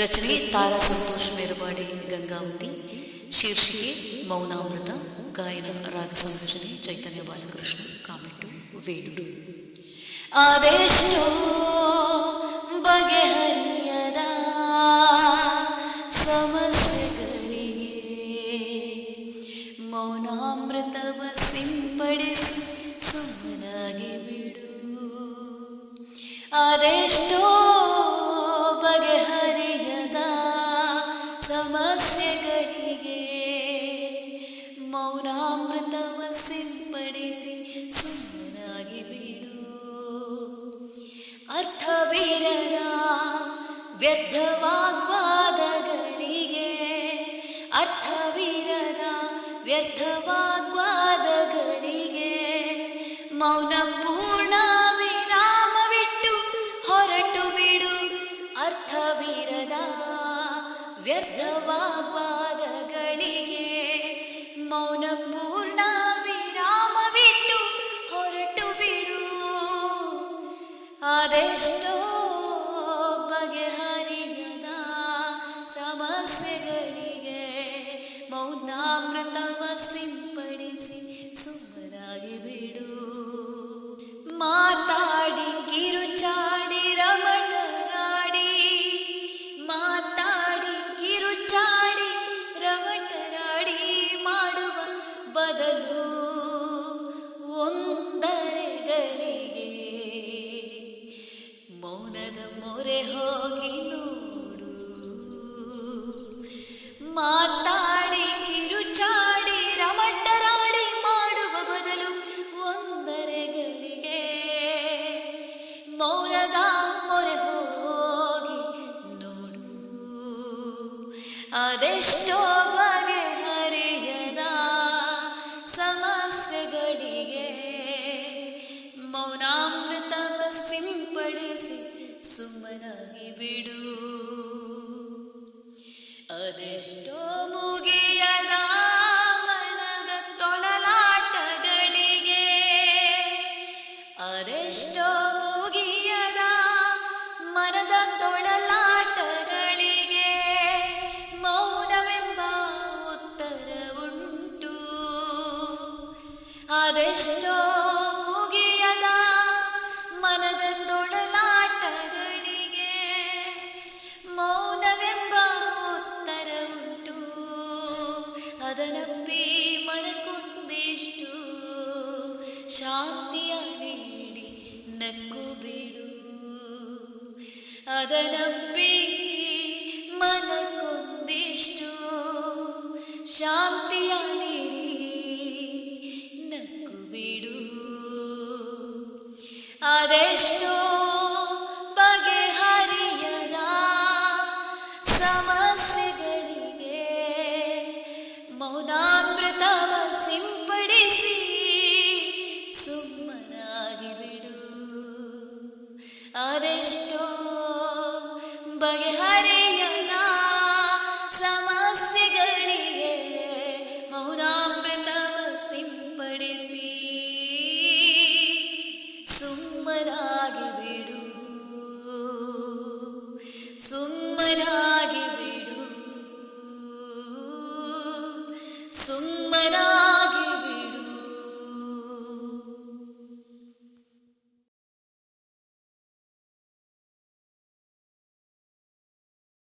ರಚನೆ ತಾರಾ ಸಂತೋಷ್ ಮೇರುಬಾಡಿ ಗಂಗಾವತಿ ಶೀರ್ಷಿಕೆ ಮೌನಾಮೃತ ಗಾಯನ ರಾಗ ಸಂಯೋಜನೆ ಚೈತನ್ಯ ಬಾಲಕೃಷ್ಣ ಕಾಮೆಟ್ಟು ವೇಣೂರು ಅದೆಷ್ಟೋ ಬಗೆಹರಿಯದ ಸಮಸ್ಯೆಗಳಿಗೆ ಮೌನಾಮೃತವ ಸಿಂಪಡಿಸಿ ಸುಮ್ಮನಾಗಿ ಬಿಡು ಅದೆಷ್ಟೋ ಬಗೆಹರಿಯದ ಸಿಂಪಡಿಸಿ ಸುಮ್ಮನಾಗಿ ಬಿಡು. ಅರ್ಥವಿರದ ವ್ಯರ್ಥವಾಗ್ವಾದಗಳಿಗೆ ಅರ್ಥವಿರದ ವ್ಯರ್ಥವಾಗ್ವಾದಗಳಿಗೆ ಮೌನ ಪೂರ್ಣ ವಿರಾಮವಿಟ್ಟು ಹೊರಟು ಬಿಡು. ಅರ್ಥವಿರದ ವ್ಯರ್ಥವಾಗ್ವಾದಗಳಿಗೆ ಮೌನ ಅದೆಷ್ಟೋ ಬಗೆಹರಿಯದ ಸಮಸ್ಯೆಗಳಿಗೆ ಮೌನಾಮೃತವ ಸಿಂಪಡಿಸಿ ಸುಮ್ಮನಾಗಿ ಬಿಡು. ಮಾತಾಡಿ, ಕಿರುಚಾಡಿ ರಮಟರಾಡಿ ಮಾತಾಡಿ, ಕಿರುಚಾಡಿ ರಮಟರಾಡಿ ಮಾಡುವ ಬದಲು ಅದೆಷ್ಟೋ ಬಗೆಹರಿಯದ ಸಮಸ್ಯೆಗಳಿಗೆ ಮೌನಾಮೃತವ ಸಿಂಪಡಿಸಿ ಸುಮ್ಮನಾಗಿ ಬಿಡು. ಅದೆಷ್ಟೋ ಮುಗಿಯದ ಮನದ ತೊಳಲಾಟಗಳಿಗೆ ಅದೆಷ್ಟೋ ಮುಗಿಯದ ಮನದ ಅದೆಷ್ಟೋ ಮುಗಿಯದ ಮನದ ತೊಳಲಾಟಗಳಿಗೆ ಮೌನವೆಂಬ ಉತ್ತರವುಂಟು ಅದನಪ್ಪಿ ಮನಕೊಂದಿಷ್ಟು ಶಾಂತಿಯ ನೀಡಿ ನಕ್ಕು ಬಿಡು ಅದನಪ್ಪಿ ಮನಕೊಂದಿಷ್ಟು ಶಾಂತಿಯ ಅದೆಷ್ಟೋ ಬಗೆಹರಿಯದ ಸಮಸ್ಯೆಗಳಿಗೆ ಮೌನಾಮೃತವ ಸಿಂಪಡಿಸಿ ಸುಮ್ಮನಾಗಿ ಬಿಡು. ಅದೆಷ್ಟೋ ಬಗೆಹರಿಯದ ಸುಮ್ಮನಾಗಿ ಬಿಡು ಸುಮ್ಮನಾ